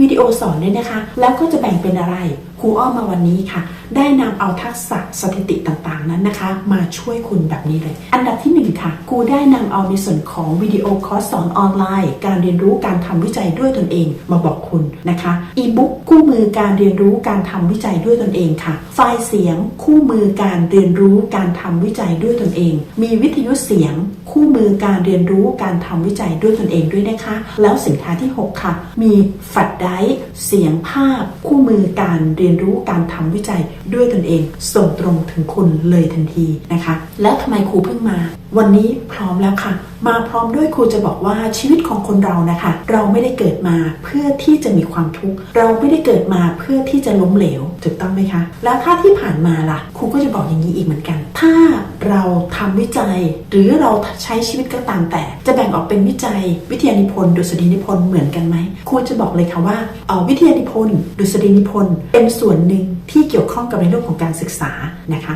วิดีโอสอนด้วยนะคะ แล้วก็จะแบ่งเป็นอะไรครูอ้อมมาวันนี้ค่ะ ได้นำเอาทักษะสถิติต่างๆนั้นนะคะ มาช่วยคุณแบบนี้เลย อันดับที่หนึ่งค่ะครูได้นำเอาในส่วนของวิดีโอคอร์สสอนออนไลน์ การเรียนรู้การทำวิจัยด้วยตนเองมาบอกคุณนะคะอีบุ๊กคู่มือการเรียนรู้การทำวิจัยด้วยตนเองค่ะ ไฟล์เสียงคู่มือการเรียนรู้การทำวิจัยด้วยตนเอง มีวิทยุเสียง คู่มือการเรียนรู้การทำวิจัยด้วยตนเองด้วยนะคะ แล้วสินค้าที่ 6 ค่ะ มีฝัดไดร์เสียงภาพ คู่มือการเรียนรู้การทำวิจัยด้วยตนเอง ส่งตรงถึงคุณเลยทันทีนะคะ แล้วทำไมครูเพิ่งมา วันนี้พร้อมแล้วค่ะ มาพร้อมด้วยครูจะบอกว่าชีวิตของคนเรานะคะ เราไม่ได้เกิดมาเพื่อที่จะมีความทุกข์เราไม่ได้เกิดมาเพื่อที่จะล้มเหลวถูกต้องไหมคะ แล้วถ้าที่ผ่านมาล่ะครูก็จะบอกอย่างนี้อีกเหมือนกัน ถ้า เราทำวิจัย หรือเราใช้ชีวิตก็ตามแต่ จะแบ่งออกเป็นวิจัย วิทยานิพนธ์ดุษฎีนิพนธ์เหมือนกันไหมครูจะบอกเลยค่ะว่าออวิทยานิพนธ์ดุษฎีนิพนธ์เป็นส่วนหนึ่งที่เกี่ยวข้องกับในเรื่องของการศึกษานะคะ